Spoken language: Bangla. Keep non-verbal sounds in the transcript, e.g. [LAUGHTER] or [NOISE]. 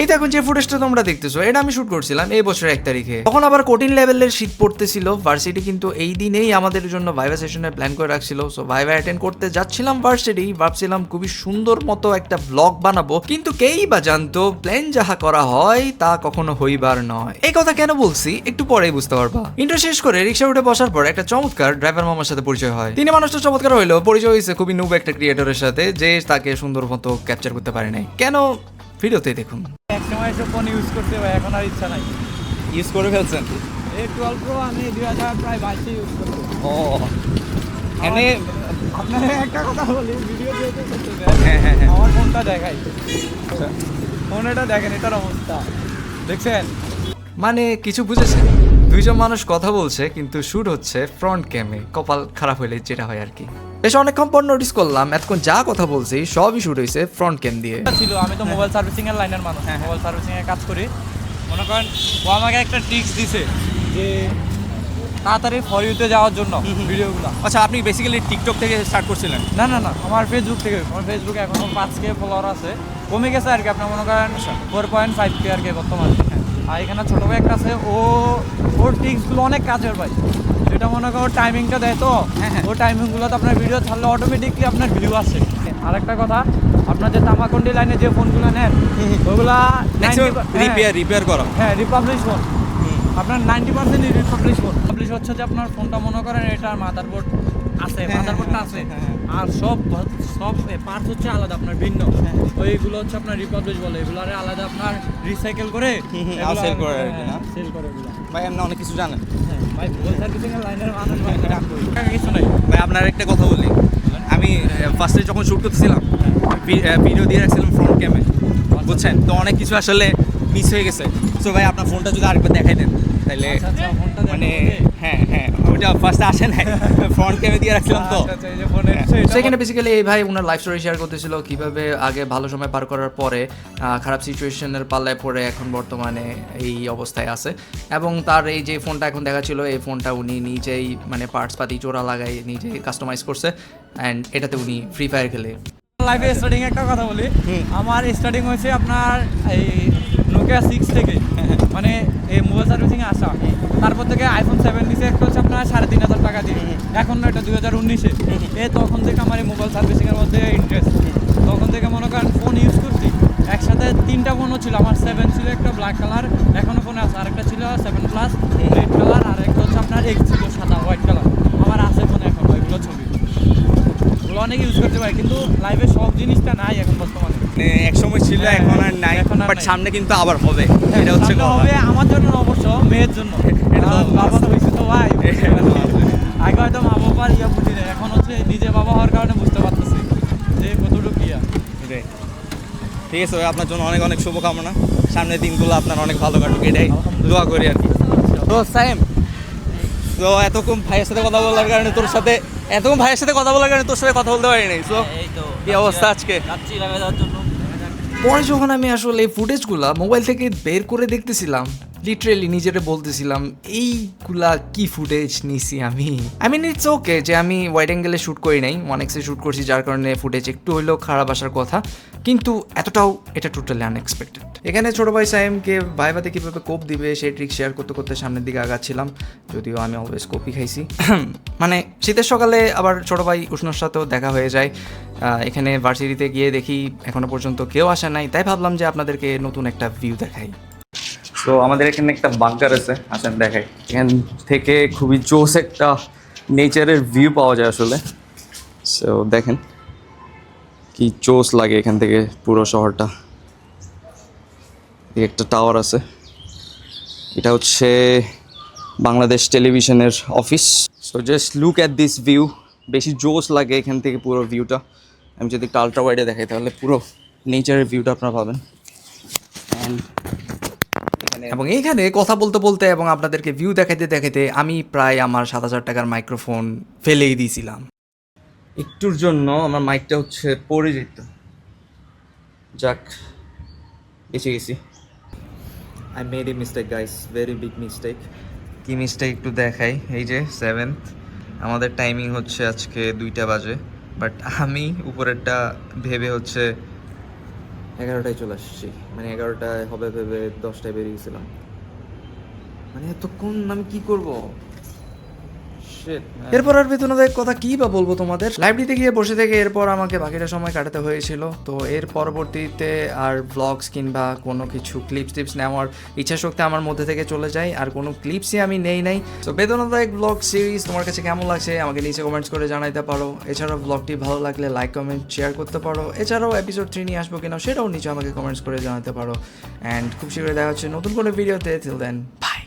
এই দেখো যে ফুটেজটা তোমরা দেখতেছো, এটা আমি শুট করছিলাম এই বছর এক তারিখে। তখন আবার কঠিন লেভেলের শীত পড়তেছিল ভার্সিটি কিন্তু এই দিনেই আমাদের জন্য ভাইভা সেশনের প্ল্যান করে রাখছিল। সো ভাইভা অ্যাটেন্ড করতে যাচ্ছিলাম ভার্সিটি ভাবছিলাম খুবই সুন্দর মতো একটা ব্লগ বানাবো, কিন্তু কেই বা জানতো প্ল্যান যাহা করা হয় তা কখনো হইবার নয়। এই কথা কেন বলছি? একটু পরেই বুঝতে পারবা। ইন্টার শেষ করে রিক্সা উঠে বসার পর একটা চমৎকার ড্রাইভার মামার সাথে পরিচয় হয়। তিনি মানুষটা চমৎকার হইল পরিচয় হয়েছে খুবই নুব একটা ক্রিয়েটরের সাথে, যে তাকে সুন্দর মতো ক্যাপচার করতে পারে নাই। কেন? ভিডিওতে দেখুন। এক সময় এসব ফোন ইউজ করতে হয় এখন আর ইচ্ছা নাই। ইউজ করে ফেলছেন? এই টুয়েলভ প্রো আমি দুই হাজার প্রায় বাইশে ইউজ করব ও। এনে আপনার একটা কথা বলি ভিডিও হ্যাঁ, হ্যাঁ, হ্যাঁ। আমার ফোনটা দেখাই। ফোন এটা দেখেন এটার অবস্থা। দেখছেন? মানে কিছু বুঝেছেন? দুইজন মানুষ কথা বলছে কিন্তু শুট হচ্ছে ফ্রন্ট ক্যামে কপাল খারাপ হইলে যেটা হয় আর কি। বেশ অনেকক্ষণ পর নোটিস করলাম এতক্ষণ যা কথা বলছি সবই শুট হয়েছে ফ্রন্ট ক্যাম দিয়ে। ছিল আমি তো মোবাইল সার্ভিসিং এর লাইনের মানুষ হ্যাঁ মোবাইল সার্ভিসিং এর কাজ করি। মনে করেন ও আমাকে একটা ট্রিক্স দিছে যে তাড়াতাড়ি ফর ইউতে যাওয়ার জন্য ভিডিওগুলো আচ্ছা আপনি বেসিক্যালি টিকটক থেকে স্টার্ট করছিলেন? না না না আমার ফেসবুক থেকে আমার ফেসবুকে এখনও পাঁচ কে ফলোয়ার আছে। কমে গেছে আর কি আপনার মনে করেন ফোর পয়েন্ট ফাইভ কে আর কি বর্তমানে। আর এখানে ছোটো ভাই একটা আছে ও ওর টিক্সগুলো অনেক কাজের ভাই। যেটা মনে করো টাইমিংটা দেয় তো? ও টাইমিংগুলোতে আপনার ভিডিও ছাড়লে অটোমেটিকলি আপনার ভিডিও আসে। আরেকটা কথা আপনার যে তামাকন্ডি লাইনে যে ফোনগুলো নেন ওগুলা রিপেয়ার রিপেয়ার করা। হ্যাঁ রিপাবলিশ ফোন আপনার ninety percent refurbish phone publish হচ্ছে যে আপনার ফোনটা মনে করেন এটার মাদারবোর্ড আছে হ্যাঁ, মাদারবোর্ডটা হ্যাঁ, আছে। হ্যাঁ। আর সব সব পার্টস হচ্ছে আলাদা আপনার ভিন্ন। ওইগুলো হচ্ছে আপনার রিপাবলিশ বলে। এগুলো আলাদা আপনার রিসাইকেল করে sell করে? সেল করে ভাই আপনি অনেক কিছু জানেন। ভাই এর লাইনের মানুষ ভাই কিছু নাই। ভাই আপনার একটা কথা বলি। আমি ফার্স্টে যখন শুট করতেছিলাম ভিডিও দিয়ে রাখছিলাম ফ্রন্ট ক্যামে বুঝছেন? তো অনেক কিছু আসলে মিস হয়ে গেছে। সো ভাই আপনার ফোনটা যদি আরেকবার দেখাই দেন তাহলে আচ্ছা, আচ্ছা, মানে হ্যাঁ ওটা ফার্স্টে আসে নাই। ফ্রন্ট ক্যামে দিয়ে রাখছিলাম তো। আচ্ছা, আচ্ছা, এই যে ফোনে। এটা সেখানে বেসিক্যালি এই ভাই ওনার লাইফ স্টোরি শেয়ার করতেছিল কীভাবে আগে ভালো সময় পার করার পরে খারাপ সিচুয়েশনের পাল্লায় পড়ে এখন বর্তমানে এই অবস্থায় আছে। এবং তার এই যে ফোনটা এখন দেখাচ্ছিল এই ফোনটা উনি নিজেই মানে পার্টস পাতি চোরা লাগাই নিজেই কাস্টমাইজ করছে। অ্যান্ড এটাতে উনি ফ্রি ফায়ার খেলে। লাইফে স্টার্টিং একটা কথা বলি। আমার স্টার্টিং হয়েছে আপনার এই নোকিয়া সিক্স থেকে। মানে এই মোবাইল সার্ভিসিং এ আসা। তারপর থেকে আইফোন সেভেন নিচে একটা হচ্ছে আপনার সাড়ে তিন হাজার টাকা দিয়ে। এখন না এটা দুই হাজার উনিশে। এ তখন থেকে আমার এই মোবাইল সার্ভিসিং এর মধ্যে ইন্টারেস্ট তখন থেকে মনে করেন ফোন ইউজ করছি। একসাথে তিনটা ফোনও ছিল। আমার সেভেন ছিল একটা ব্ল্যাক কালার এখনও ফোনে আছে। আরেকটা ছিল সেভেন প্লাস রেড কালার আর একটা হচ্ছে আপনার এক্স ছিল সাদা হোয়াইট কালার আমার আছে ফোনে এখন ওইগুলো ছবি। ওগুলো অনেক ইউজ করতে পারি কিন্তু লাইফে সব জিনিসটা নাই এখন বর্তমানে। মানে এক সময় ছিল হ্যাঁ, এখন আর নাই বাট সামনে কিন্তু আবার হবে। এটা হচ্ছে হবে আমার জন্য অবশ্য মেয়ের জন্য। বাবা তো হয়েছে তো ভাই। আগে হয়তো মা বাবার ইয়া বুঝি না এখন হচ্ছে নিজে বাবা হওয়ার কারণে বুঝতে পারতেছি যে কতটুকু ইয়া। ঠিক আছে ভাই আপনার জন্য অনেক অনেক শুভকামনা। সামনের দিনগুলো আপনার অনেক ভালো কাটুক এটাই দোয়া করি আর কি। তো সাইম তো এতক্ষণ ভাইয়ের সাথে কথা বলার কারণে তোর সাথে এতক্ষণ ভাইয়ের সাথে কথা বলার কারণে তোর সাথে কথা বলতে পারিনি তো কি অবস্থা আজকে যাচ্ছি লাগাই দেওয়ার জন্য পরে যখন আমি আসলে এই ফুটেজগুলা মোবাইল থেকে বের করে দেখতেছিলাম লিটারেলি নিজেরে বলতেছিলাম এইগুলা কি ফুটেজ নিছি আমি? আই মিন ইটস ওকে যে আমি ওয়াইড অ্যাঙ্গেলে শ্যুট করি নাই ওয়ান এক্সে শ্যুট করছি যার কারণে ফুটেজ একটু হইলেও খারাপ আসার কথা কিন্তু এতটাও এটা টোটালি আনএক্সপেক্টেড এখানে ছোট ভাই সাইমকে ভাইভাতে কীভাবে কোপ দিবে সেই ট্রিক শেয়ার করতে করতে সামনের দিকে আগাচ্ছিলাম যদিও আমি অলওয়েজ কপি খাইছি। [CLEARS THROAT] মানে শীতের সকালে আবার ছোট ভাই উষ্ণর সাথেও দেখা হয়ে যায় এখানে ভার্সিটিতে গিয়ে দেখি এখনও পর্যন্ত কেউ আসে নাই তাই ভাবলাম যে আপনাদেরকে নতুন একটা ভিউ দেখাই। তো আমাদের এখানে একটা বাঙ্কার আছে আসেন দেখাই। এখান থেকে খুবই জোস একটা নেচারের ভিউ পাওয়া যায় আসলে। সো দেখেন কি জোস লাগে এখান থেকে পুরো শহরটা। একটা টাওয়ার আছে। এটা হচ্ছে বাংলাদেশ টেলিভিশনের office so just look at this view বেশি জোস লাগে এখান থেকে পুরো ভিউটা আমি যদি একটু আলট্রা ওয়াইডে দেখাই, তাহলে পুরো নেচারের ভিউটা আপনারা পাবেন। অ্যান্ড এবং এইখানে কথা বলতে বলতে এবং আপনাদেরকে ভিউ দেখাইতে দেখাইতে আমি প্রায় আমার সাত হাজার টাকার মাইক্রোফোন ফেলেই দিয়েছিলাম। একটুর জন্য আমার মাইকটা হচ্ছে পড়ে যেত। যাক বেঁচে গেছি। I made a mistake guys very big mistake কি মিস্টেক একটু দেখাই? এই যে সেভেন্থ আমাদের টাইমিং হচ্ছে আজকে দুইটা বাজে বাট আমি উপরেরটা ভেবে হচ্ছে এগারোটায় চলে আসছি। মানে এগারোটায় হবে ভেবে দশটায় বেরিয়েছিলাম। মানে এতক্ষণ আমি কি করব? এরপর আর বেতনদায়ক কথা কি বা বলব তোমাদের? লাইব্রেরিতে গিয়ে বসে থেকে এরপর আমাকে বাকিটা সময় কাটাতে হয়েছিল। তো এর পরবর্তীতে আর ব্লগস কিংবা কোনো কিছু ক্লিপস টিপস নেওয়ার ইচ্ছা শক্তি আমার মধ্যে থেকে চলে যায়, আর কোনো ক্লিপসই আমি নেই নাই। তো বেদনাদায়ক ব্লগ সিরিজ তোমার কাছে কেমন লাগছে আমাকে নিচে কমেন্টস করে জানাইতে পারো। এছাড়াও ব্লগটি ভালো লাগলে লাইক কমেন্ট শেয়ার করতে পারো। এছাড়াও এপিসোড থ্রি নিয়ে আসব কিনা সেটাও নিচে আমাকে কমেন্টস করে জানাতে পারো। অ্যান্ড খুব শীঘ্রই দেখা হচ্ছে নতুন কোনো ভিডিওতে till দেন বাই